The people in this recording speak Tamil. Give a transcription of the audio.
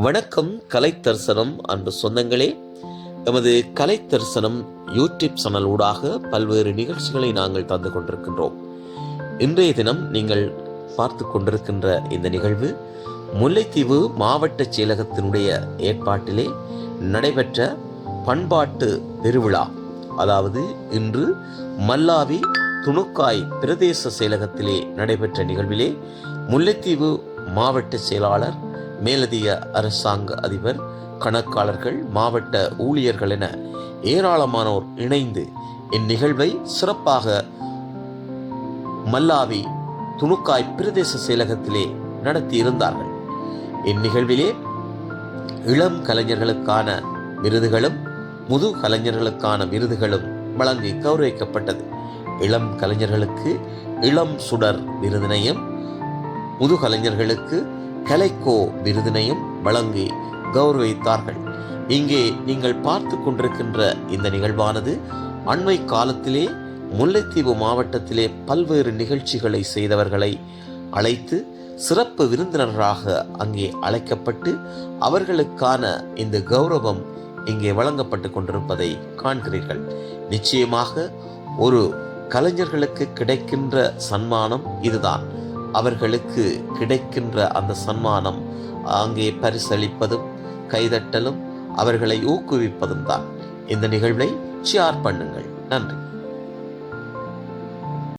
வணக்கம் கலை தரிசனம் அன்பு சொந்தங்களே. எமது கலை தரிசனம் யூடியூப் சேனல் ஊடாக பல்வேறு நிகழ்ச்சிகளை நாங்கள் தந்து கொண்டிருக்கின்றோம். இன்றைய தினம் நீங்கள் பார்த்து கொண்டிருக்கின்ற இந்த நிகழ்வு முல்லைத்தீவு மாவட்ட செயலகத்தினுடைய ஏற்பாட்டிலே நடைபெற்ற பண்பாட்டு திருவிழா. அதாவது இன்று மல்லாவி துணுக்காய் பிரதேச செயலகத்திலே நடைபெற்ற நிகழ்விலே முல்லைத்தீவு மாவட்ட செயலாளர் மேலதிக அரசாங்க அதிபர் கணக்காளர்கள் மாவட்ட ஊழியர்கள் என ஏராளமானோர் இணைந்து இந்நிகழ்வை சிறப்பாக மல்லாவி துணுக்காய் பிரதேச செயலகத்திலே நடத்தியிருந்தார்கள். இந்நிகழ்விலே இளம் கலைஞர்களுக்கான விருதுகளும் முது கலைஞர்களுக்கான விருதுகளும் வழங்கி கௌரவிக்கப்பட்டது. இளம் கலைஞர்களுக்கு இளம் சுடர் விருதினையும் முது கலைஞர்களுக்கு கலைக்கோ விருதினையும் வழங்கி கௌரவித்தார்கள். இங்கே நீங்கள் பார்த்து கொண்டிருக்கின்ற இந்த நிகழ்வானது அண்மை காலத்திலே முல்லைத்தீவு மாவட்டத்திலே பல்வேறு நிகழ்ச்சிகளை செய்தவர்களை அழைத்து சிறப்பு விருந்தினராக அங்கே அழைக்கப்பட்டு அவர்களுக்கான இந்த கௌரவம் இங்கே வழங்கப்பட்டு கொண்டிருப்பதை காண்கிறீர்கள். நிச்சயமாக ஒரு கலைஞர்களுக்கு கிடைக்கின்ற சன்மானம் இதுதான். அவர்களுக்கு கிடைக்கின்ற அந்த சன்மானம் அங்கே பரிசளிப்பதும் கைதட்டலும் அவர்களை ஊக்குவிப்பதும் தான். இந்த நிகழ்வை ஷேர் பண்ணுங்கள். நன்றி.